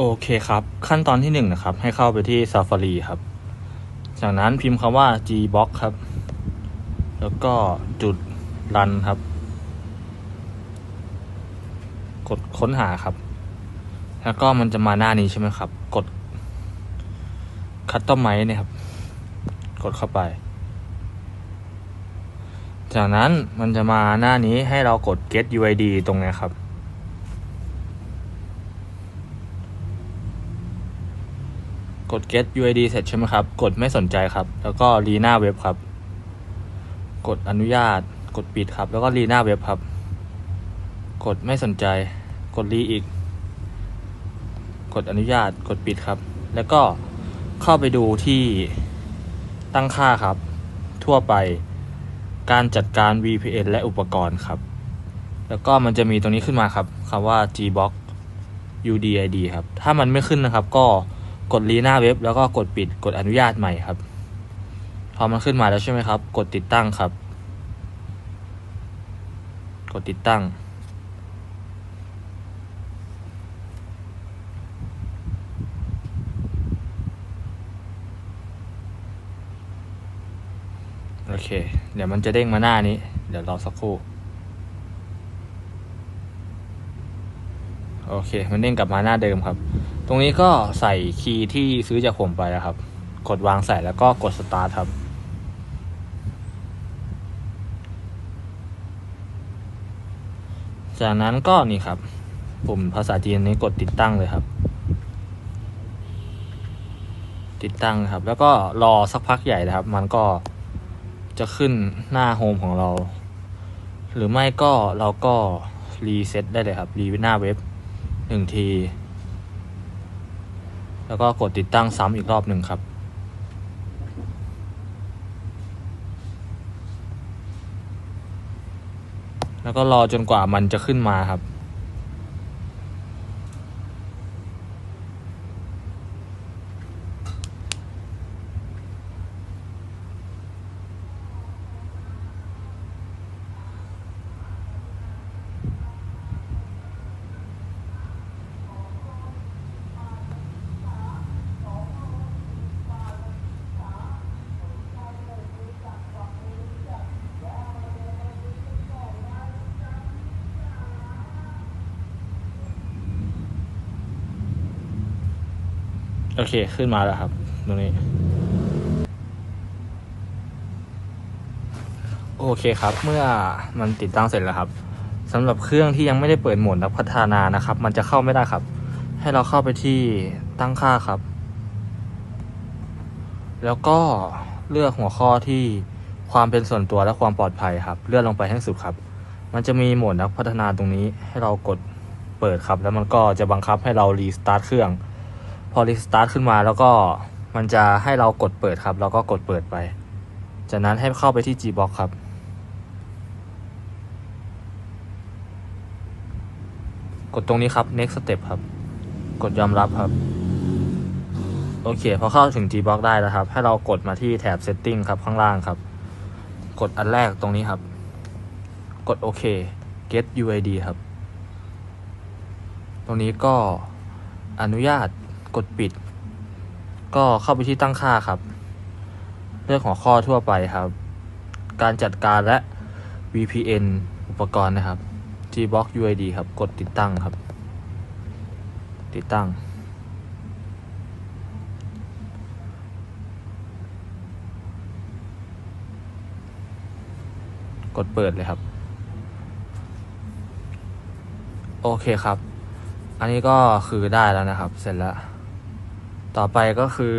โอเคครับ ขั้นตอนที่หนึ่งนะครับ ให้เข้าไปที่ Safari ครับ จากนั้นพิมพ์คำว่า gbox ครับ แล้วก็จุดรันครับ กดค้นหาครับ แล้วก็มันจะมาหน้านี้ใช่ไหมครับ กด Customize เนี่ยครับ กดเข้าไป จากนั้นมันจะมาหน้านี้ให้เรากด get UID ตรงนี้ครับ กด get UID เสร็จใช่ไหมครับ กดไม่สนใจครับ แล้วก็รีหน้าเว็บครับ กดอนุญาต กดปิดครับ แล้วก็รีหน้าเว็บครับ กดไม่สนใจ กดรีอีก กดอนุญาต กดปิดครับ แล้วก็เข้าไปดูที่ตั้งค่าครับ ทั่วไป การจัดการ VPN และอุปกรณ์ครับ แล้วก็มันจะมีตรงนี้ขึ้นมาครับคำว่า Gbox UDID ครับ ถ้ามันไม่ขึ้นนะครับก็ กดรีหน้าเว็บ แล้วก็กดปิดกดอนุญาตใหม่ครับ พอมันขึ้นมาแล้วใช่ไหมครับ กดติดตั้งครับ กดติดตั้ง โอเค เดี๋ยวมันจะเด้งมาหน้านี้ เดี๋ยวรอสักครู่ โอเค มันเด้งกลับมาหน้าเดิมครับ ตรงนี้ก็ใส่คีย์ที่ซื้อจากผมไปแล้วครับ กดวางใส่แล้วก็กดสตาร์ทครับ จากนั้นก็นี่ครับ ปุ่มภาษาจีนนี้กดติดตั้งเลยครับ ติดตั้งครับ แล้วก็รอสักพักใหญ่นะครับ มันก็จะขึ้นหน้าโฮมของเรา หรือไม่ก็เราก็รีเซ็ตได้เลยครับ รีหน้าเว็บ หนึ่งที แล้วก็กดติดตั้งซ้ำอีกรอบหนึ่งครับ แล้วก็รอจนกว่ามันจะขึ้นมาครับ โอเค ขึ้นมาแล้วครับ ตรงนี้ โอเคครับ เมื่อมันติดตั้งเสร็จแล้วครับสำหรับเครื่องที่ยังไม่ได้เปิดโหมดนักพัฒนานะครับ มันจะเข้าไม่ได้ครับ ให้เราเข้าไปที่ตั้งค่าครับ แล้วก็เลือกหัวข้อที่ความเป็นส่วนตัวและความปลอดภัยครับ เลื่อนลงไปให้สุดครับ มันจะมีโหมดนักพัฒนาตรงนี้ให้เรากดเปิดครับ แล้วมันก็จะบังคับให้เรารีสตาร์ทเครื่อง อรีสตาร์ทขึ้นมาแล้วก็มันจะให้เรากดเปิดครับ แล้วก็กดเปิดไป จากนั้นให้เข้าไปที่ Gbox ครับ กดตรงนี้ครับ next step ครับ กดยอมรับครับ โอเค พอเข้าถึง Gbox ได้แล้วครับ ให้เรากดมาที่แถบ setting ครับข้างล่างครับ กดอันแรกตรงนี้ครับ กดโอเค get UID ครับ ตรงนี้ก็อนุญาต กดปิด ก็เข้าไปที่ตั้งค่าครับเรื่องของข้อทั่วไปครับ การจัดการและ VPN อุปกรณ์นะครับ Gbox UID ครับ กดติดตั้งครับ ติดตั้ง กดเปิดเลยครับ โอเคครับ อันนี้ก็คือได้แล้วนะครับ เสร็จแล้ว ต่อไปก็คือ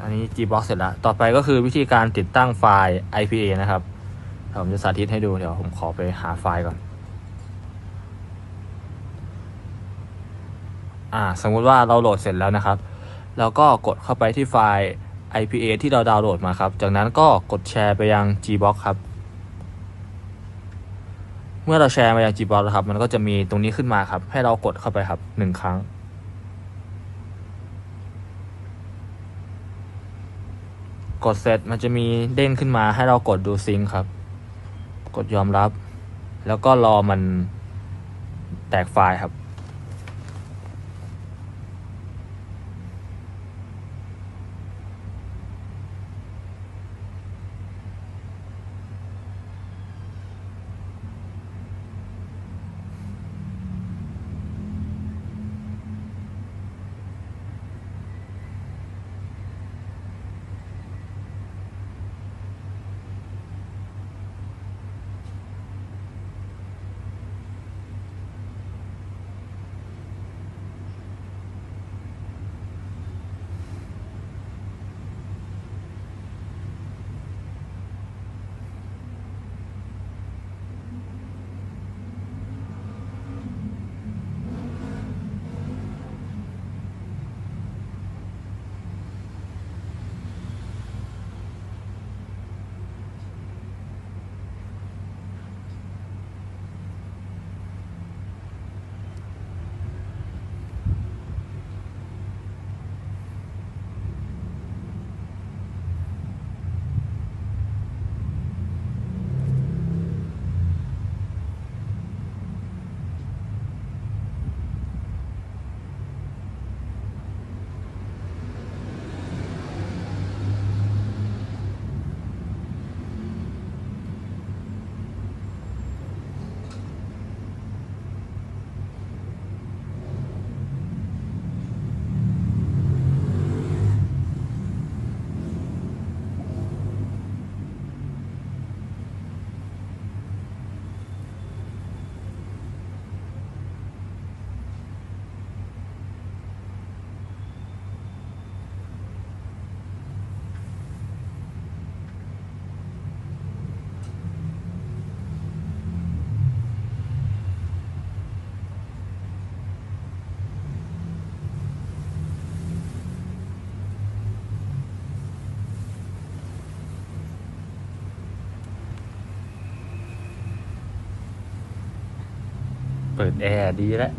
อันนี้ Gbox เสร็จแล้ว ต่อไปก็คือวิธีการติดตั้งไฟล์ IPA นะครับผมจะสาธิตให้ดู เดี๋ยวผมขอไปหาไฟล์ก่อน อ่า สมมุติว่าเราโหลดเสร็จแล้วนะครับ แล้วก็กดเข้าไปที่ไฟล์ IPA ที่เราดาวน์โหลดมาครับ จากนั้นก็กดแชร์ไปยัง Gbox ครับ เมื่อเราแชร์มายัง Gbox แล้วครับ มันก็จะมีตรงนี้ขึ้นมาครับ ให้เรากดเข้าไปครับหนึ่งครั้ง กดเสร็จมันจะมีเด้งขึ้นมาให้เรากดดูซิงค์ครับ กดยอมรับ แล้วก็รอมันแตกไฟล์ครับ เปิดแอร์ดีแล้ว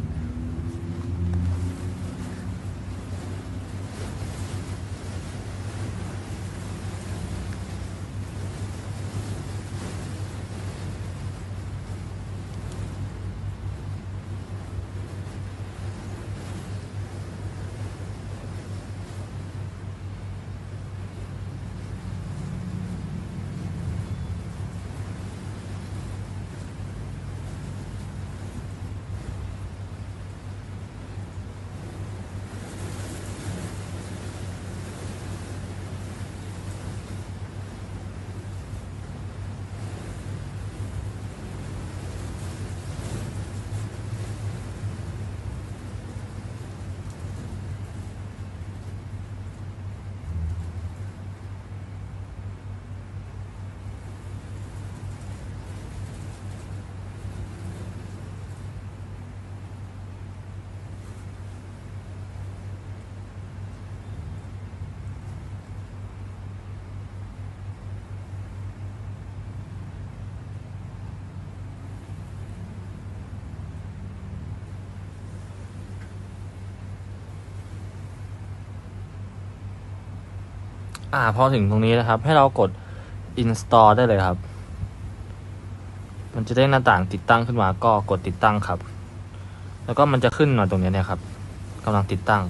อ่าพอถึงตรงนี้นะครับ ให้เรากด install ได้เลยครับ มันจะได้หน้าต่างติดตั้งขึ้นมาก็กดติดตั้งครับ แล้วก็มันจะขึ้นมาตรงนี้เนี่ยครับกำลังติดตั้ง